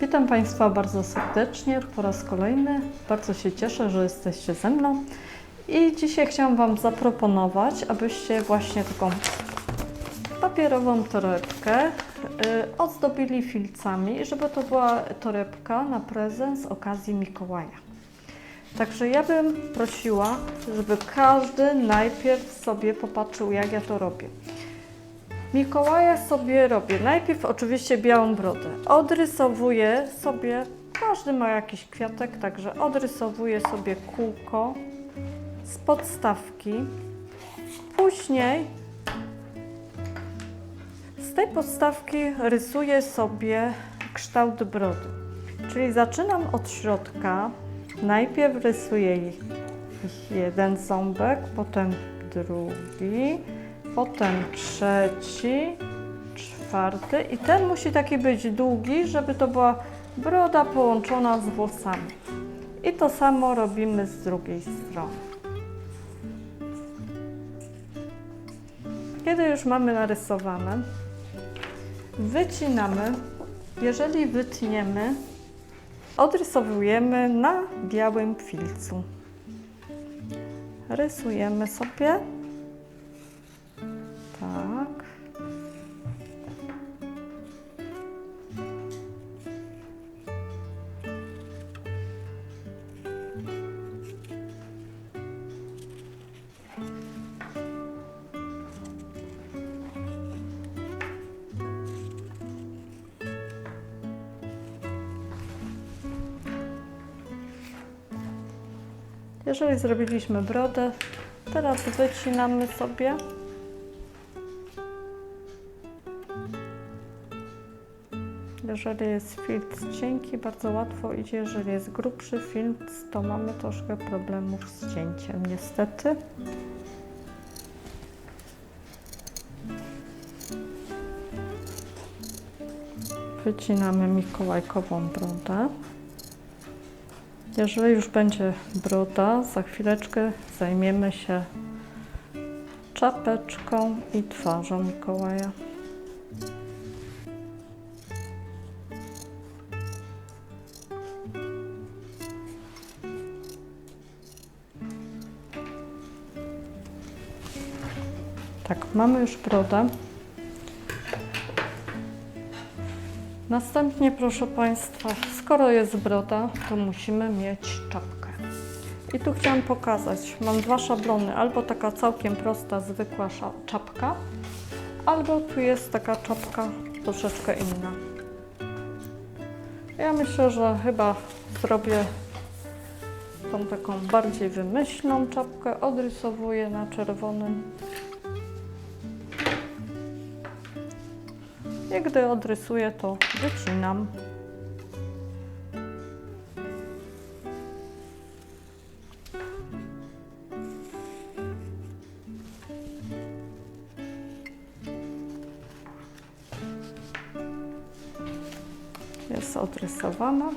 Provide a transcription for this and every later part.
Witam Państwa bardzo serdecznie po raz kolejny. Bardzo się cieszę, że jesteście ze mną. I dzisiaj chciałam Wam zaproponować, abyście właśnie taką papierową torebkę y, ozdobili filcami, żeby to była torebka na prezent z okazji Mikołaja. Także ja bym prosiła, żeby każdy najpierw sobie popatrzył, jak ja to robię. Mikołaja sobie robię. Najpierw oczywiście białą brodę. Odrysowuję sobie, każdy ma jakiś kwiatek, także odrysowuję sobie kółko z podstawki. Później z tej podstawki rysuję sobie kształt brody. Czyli zaczynam od środka. Najpierw rysuję jeden ząbek, potem drugi, potem trzeci, czwarty i ten musi taki być długi, żeby to była broda połączona z włosami. I to samo robimy z drugiej strony. Kiedy już mamy narysowane, wycinamy. Jeżeli wytniemy, odrysowujemy na białym filcu. Rysujemy sobie. Jeżeli zrobiliśmy brodę, teraz wycinamy sobie. Jeżeli jest filc cienki, bardzo łatwo idzie. Jeżeli jest grubszy filc, to mamy troszkę problemów z cięciem, niestety. Wycinamy mikołajkową brodę. Jeżeli już będzie broda, za chwileczkę zajmiemy się czapeczką i twarzą Mikołaja. Mamy już brodę. Następnie, proszę Państwa, skoro jest broda, to musimy mieć czapkę. I tu chciałam pokazać, mam dwa szablony, albo taka całkiem prosta, zwykła czapka, albo tu jest taka czapka troszeczkę inna. Ja myślę, że chyba zrobię tą taką bardziej wymyślną czapkę, odrysowuję na czerwonym I gdy odrysuję, to wycinam. Jest odrysowana.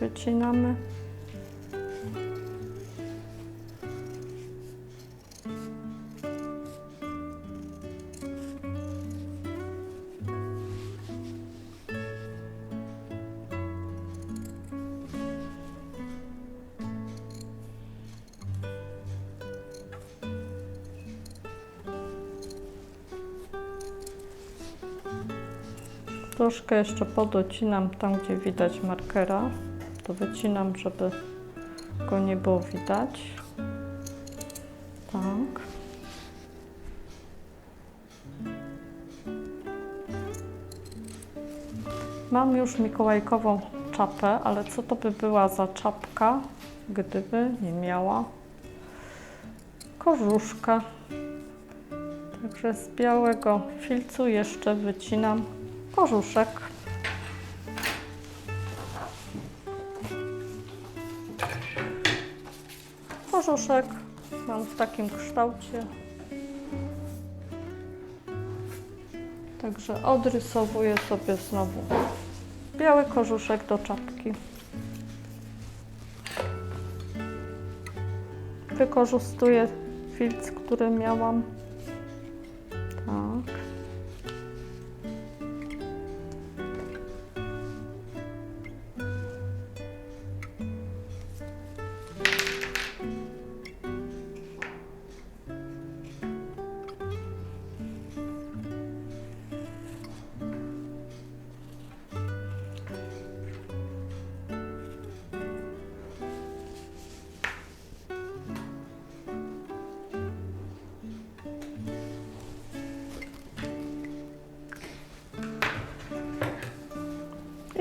Wycinamy. Troszkę jeszcze podocinam tam, gdzie widać markera. To wycinam, żeby go nie było widać. Tak. Mam już mikołajkową czapę, ale co to by była za czapka, gdyby nie miała korzuszka. Także z białego filcu jeszcze wycinam korzuszek. Korzuszek mam w takim kształcie. Także odrysowuję sobie znowu biały korzuszek do czapki. Wykorzystuję filc, który miałam.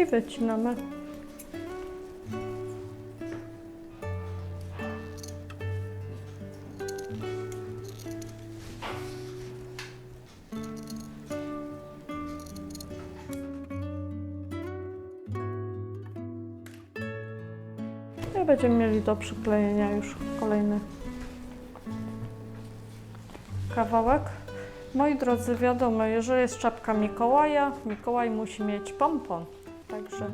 I wycinamy. I będziemy mieli do przyklejenia już kolejny kawałek. Moi drodzy, wiadomo, jeżeli jest czapka Mikołaja, Mikołaj musi mieć pompon. Także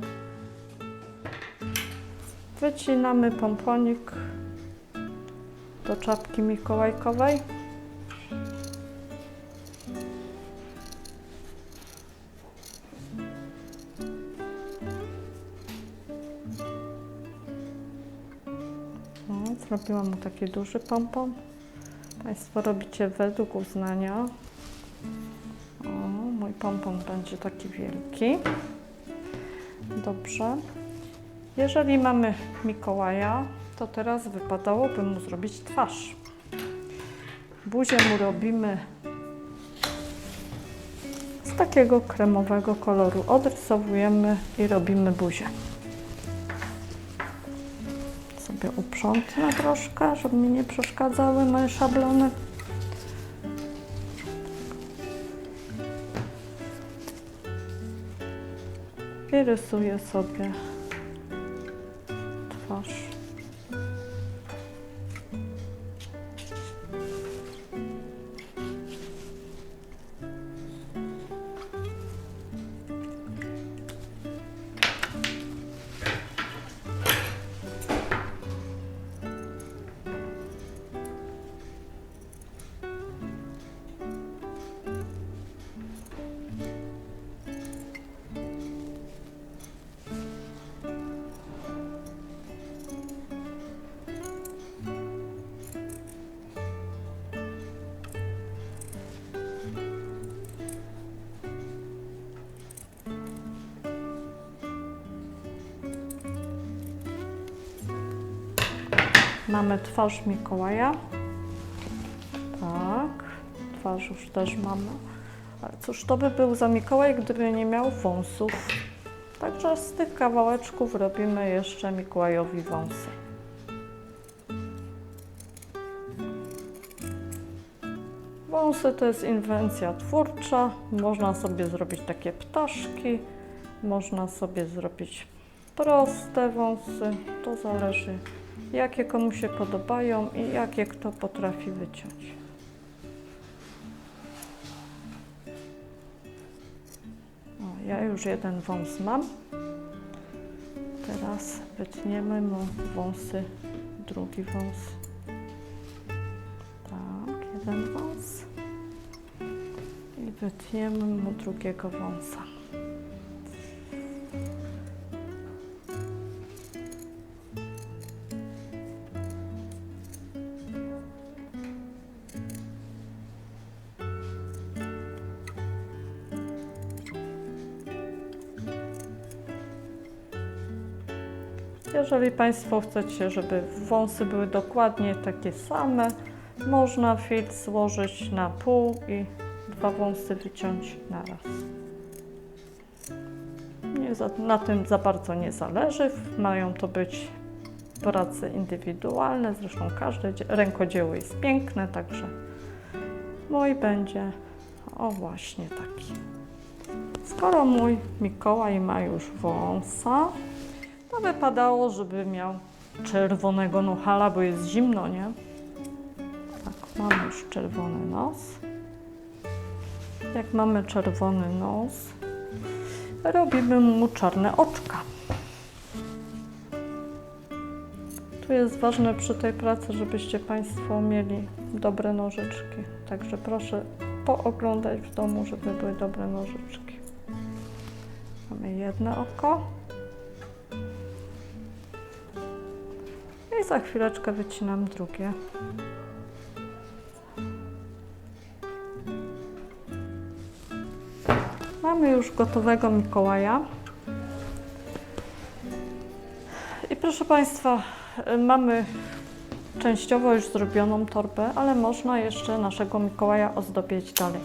wycinamy pomponik do czapki mikołajkowej. No, zrobiłam mu taki duży pompon. Państwo robicie według uznania. O, mój pompon będzie taki wielki. Dobrze. Jeżeli mamy Mikołaja, to teraz wypadałoby mu zrobić twarz. Buzię mu robimy z takiego kremowego koloru. Odrysowujemy i robimy buzię. Sobie uprzątnę troszkę, żeby mi nie przeszkadzały moje szablony. I rysuję sobie Mamy twarz Mikołaja. Tak, twarz już też mamy. Ale cóż to by był za Mikołaj, gdyby nie miał wąsów. Także z tych kawałeczków robimy jeszcze Mikołajowi wąsy. Wąsy to jest inwencja twórcza. Można sobie zrobić takie ptaszki, można sobie zrobić proste wąsy. To zależy jakie komu się podobają i jakie kto potrafi wyciąć. O, ja już jeden wąs mam. Teraz wytniemy mu wąsy, drugi wąs. Tak, jeden wąs. I wytniemy mu drugiego wąsa. Jeżeli Państwo chcecie, żeby wąsy były dokładnie takie same, można filtr złożyć na pół i dwa wąsy wyciąć na raz. Nie za, na tym za bardzo nie zależy. Mają to być prace indywidualne, zresztą każde dzie- rękodzieło jest piękne, także mój będzie o właśnie taki. Skoro mój Mikołaj ma już wąsa, to wypadało, żeby miał czerwonego nohala, bo jest zimno, nie? Tak, mamy już czerwony nos. Jak mamy czerwony nos, robimy mu czarne oczka. Tu jest ważne przy tej pracy, żebyście Państwo mieli dobre nożyczki. Także proszę pooglądać w domu, żeby były dobre nożyczki. Mamy jedno oko. Za chwileczkę wycinam drugie. Mamy już gotowego Mikołaja. I proszę Państwa, mamy częściowo już zrobioną torbę, ale można jeszcze naszego Mikołaja ozdobić dalej.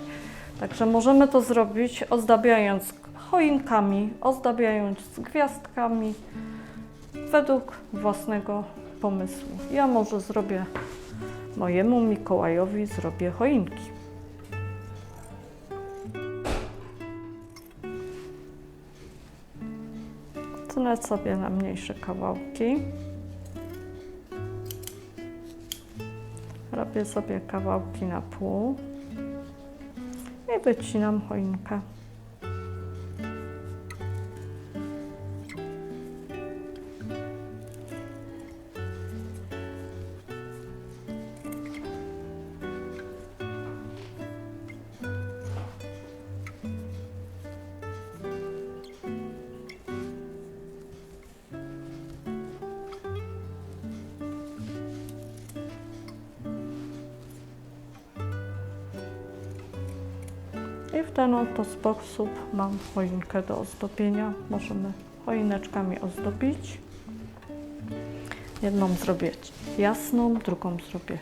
Także możemy to zrobić ozdabiając choinkami, ozdabiając gwiazdkami według własnego pomysłu. Ja może zrobię mojemu Mikołajowi zrobię choinki. Tnę sobie na mniejsze kawałki. Robię sobie kawałki na pół i wycinam choinkę. W ten oto sposób mam choinkę do ozdobienia. Możemy choineczkami ozdobić. Jedną zrobię jasną, drugą zrobię,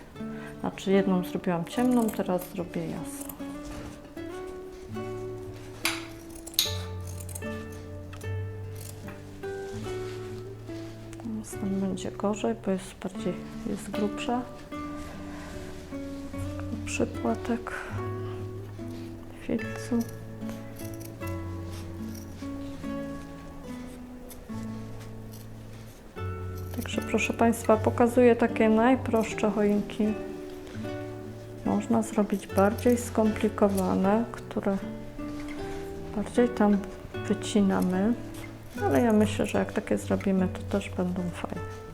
znaczy jedną zrobiłam ciemną, teraz zrobię jasną. Tam będzie gorzej, bo jest bardziej, jest grubsza. Grubszy płatek filcu. Także proszę Państwa, pokazuję takie najprostsze choinki. Można zrobić bardziej skomplikowane, które bardziej tam wycinamy. Ale ja myślę, że jak takie zrobimy, to też będą fajne.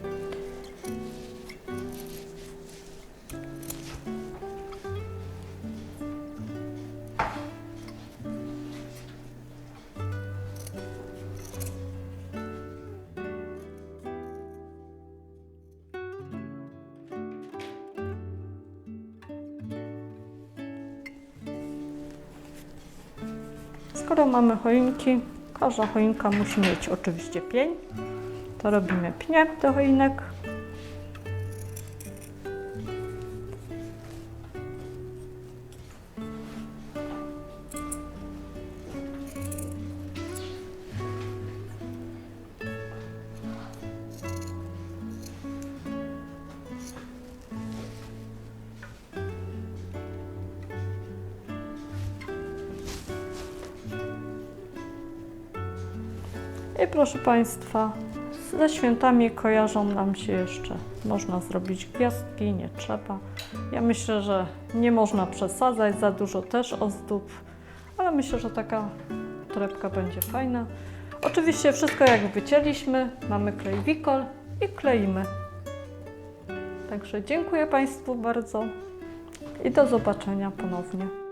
Skoro mamy choinki, każda choinka musi mieć oczywiście pień. To robimy pnie do choinek. I proszę Państwa, ze świętami kojarzą nam się jeszcze. Można zrobić gwiazdki, nie trzeba. Ja myślę, że nie można przesadzać, za dużo też ozdób, ale myślę, że taka torebka będzie fajna. Oczywiście wszystko jak wycięliśmy, mamy klej Wikol i kleimy. Także dziękuję Państwu bardzo i do zobaczenia ponownie.